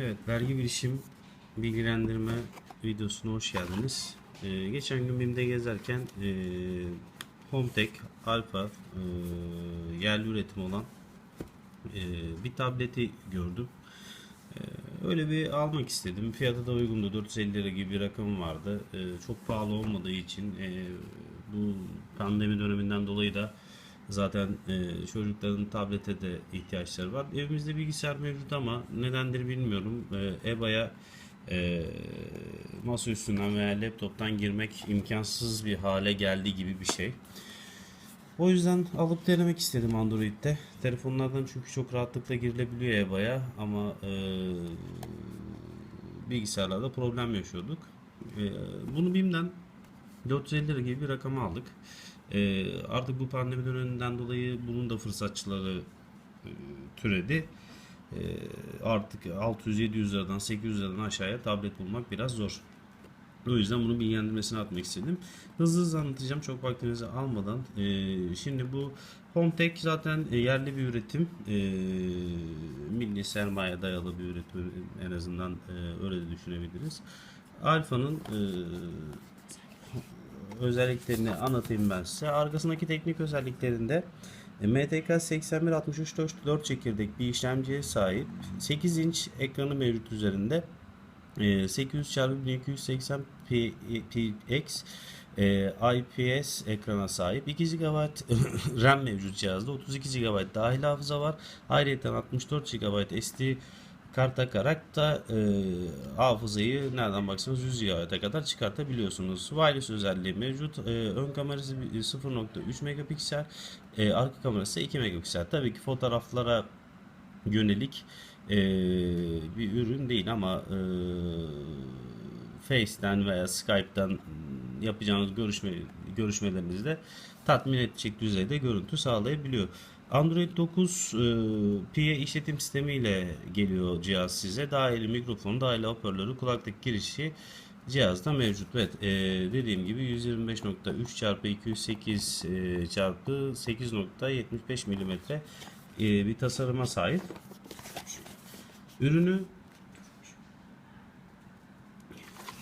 Evet, vergi bilişim bilgilendirme videosuna hoş geldiniz. Ee, geçen gün BİM'de gezerken e, Hometek Alpha e, yerli üretim olan e, bir tableti gördüm. E, öyle bir almak istedim. Fiyatı da uygundu. 450 lira gibi bir rakam vardı. E, çok pahalı olmadığı için e, bu pandemi döneminden dolayı da Zaten e, çocukların tablete de ihtiyaçları var. Evimizde bilgisayar mevcut ama nedendir bilmiyorum. E, EBA'ya e, masa üstünden veya laptoptan girmek imkansız bir hale geldiği gibi bir şey. O yüzden alıp denemek istedim Android'de. Telefonlardan çünkü çok rahatlıkla girilebiliyor EBA'ya ama e, bilgisayarlarda problem yaşıyorduk. E, bunu BİM'den 450 lira gibi bir rakama aldık. E, artık bu pandemi döneminden dolayı bunun da fırsatçıları e, türedi. E, artık 600-700 liradan 800 liradan aşağıya tablet bulmak biraz zor. O yüzden bunu bilgilendirmesine atmak istedim. Hızlı hızlı anlatacağım çok vaktinizi almadan. E, şimdi bu Hometek zaten yerli bir üretim. E, milli sermaye dayalı bir üretim en azından e, öyle düşünebiliriz. Alfa'nın e, özelliklerini anlatayım ben size. Arkasındaki teknik özelliklerinde MTK 8163 4 çekirdek bir işlemciye sahip. 8 inç ekranı mevcut üzerinde. E, 800 x 1280 px IPS ekrana sahip. 2 GB RAM mevcut cihazda. 32 GB dahil hafıza var. Ayrıca 64 GB SD kart takarak da e, hafızayı nereden baksanız 100 GB'a kadar çıkartabiliyorsunuz. Wireless özelliği mevcut. E, ön kamerası 0.3 megapiksel, e, arka kamerası 2 megapiksel. Tabii ki fotoğraflara yönelik e, bir ürün değil ama e, Face'ten veya Skype'tan yapacağınız görüşme görüşmelerinizde tatmin edecek düzeyde görüntü sağlayabiliyor. Android 9 e, Pie işletim sistemi ile geliyor cihaz size. Dahili mikrofon, dahili hoparlörü, kulaklık girişi cihazda mevcut. Evet, e, dediğim gibi 125.3 çarpı 208 e, çarpı 8.75 milimetre e, bir tasarıma sahip. Ürünü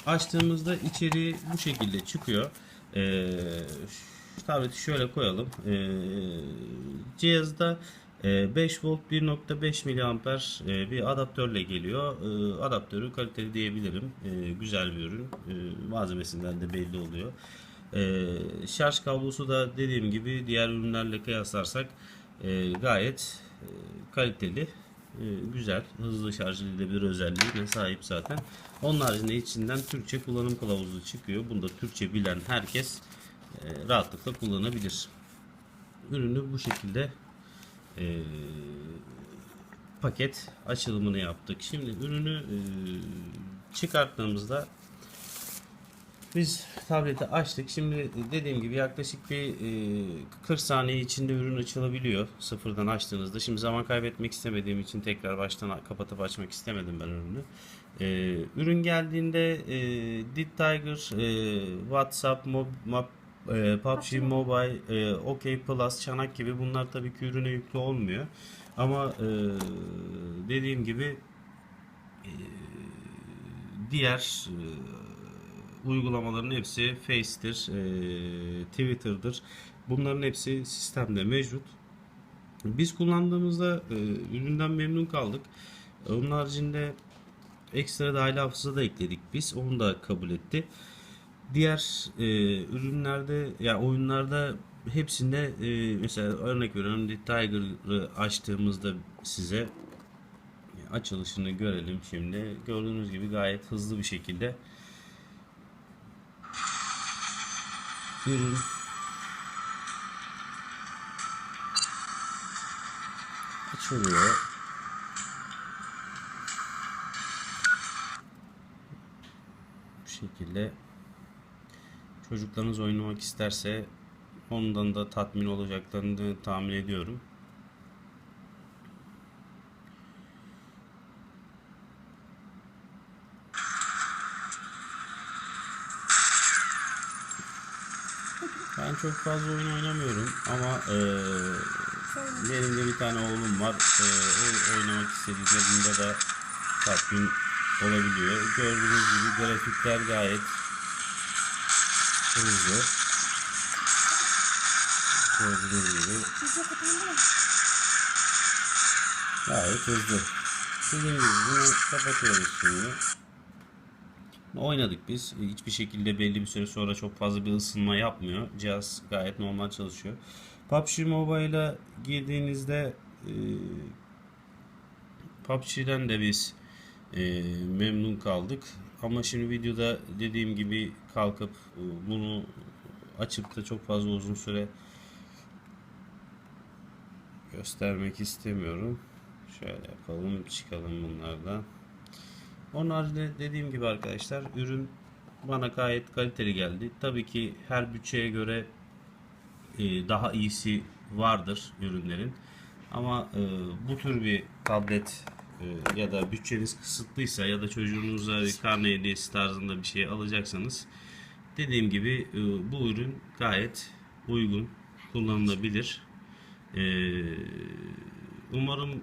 açtığımızda içeriği bu şekilde çıkıyor. Ee, tableti şöyle koyalım. Ee, cihazda e, 5 volt 1.5 miliamper e, bir adaptörle geliyor. E, adaptörü kaliteli diyebilirim. E, güzel bir ürün. E, malzemesinden de belli oluyor. E, şarj kablosu da dediğim gibi diğer ürünlerle kıyaslarsak e, gayet e, kaliteli e, güzel, hızlı şarj edilebilir özelliğine sahip zaten. Onun haricinde içinden Türkçe kullanım kılavuzu çıkıyor. Bunu da Türkçe bilen herkes e, rahatlıkla kullanabilir. Ürünü bu şekilde e, paket açılımını yaptık. Şimdi ürünü e, çıkarttığımızda biz tableti açtık. Şimdi dediğim gibi yaklaşık bir e, 40 saniye içinde ürün açılabiliyor sıfırdan açtığınızda. Şimdi zaman kaybetmek istemediğim için tekrar baştan kapatıp açmak istemedim ben ürünü. E, ürün geldiğinde e, Dit Tiger, e, WhatsApp, Mob, e, PUBG Mobile, e, OK Plus, Çanak gibi bunlar tabii ki ürüne yüklü olmuyor. Ama e, dediğim gibi e, diğer e, uygulamaların hepsi Face'tir, e, Twitter'dır. Bunların hepsi sistemde mevcut. Biz kullandığımızda e, üründen memnun kaldık. Onun haricinde ekstra dahil hafıza da ekledik biz. Onu da kabul etti. Diğer e, ürünlerde yani oyunlarda hepsinde e, mesela örnek veriyorum Tiger'ı açtığımızda size açılışını görelim şimdi. Gördüğünüz gibi gayet hızlı bir şekilde ürün açılıyor. Bu şekilde çocuklarınız oynamak isterse ondan da tatmin olacaklarını tahmin ediyorum. Çok fazla oyun oynamıyorum ama e, benim de bir tane oğlum var. E, o oynamak istediğinde bunda da tatmin olabiliyor. Gördüğünüz gibi grafikler gayet hızlı. Gördüğünüz gibi gayet hızlı. Dediğim gibi bunu kapatıyoruz şimdi. Oynadık biz. Hiçbir şekilde belli bir süre sonra çok fazla bir ısınma yapmıyor. Cihaz gayet normal çalışıyor. PUBG Mobile'a girdiğinizde e, PUBG'den de biz e, memnun kaldık. Ama şimdi videoda dediğim gibi kalkıp e, bunu açıp da çok fazla uzun süre göstermek istemiyorum. Şöyle yapalım, çıkalım bunlardan. Onun haricinde dediğim gibi arkadaşlar ürün bana gayet kaliteli geldi. Tabii ki her bütçeye göre e, daha iyisi vardır ürünlerin. Ama e, bu tür bir tablet e, ya da bütçeniz kısıtlıysa ya da çocuğunuza bir karne hediyesi tarzında bir şey alacaksanız dediğim gibi bu ürün gayet uygun, kullanılabilir. Umarım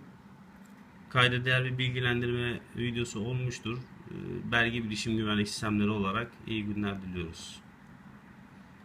kayda değer bir bilgilendirme videosu olmuştur. E, Belge bilişim güvenlik sistemleri olarak iyi günler diliyoruz.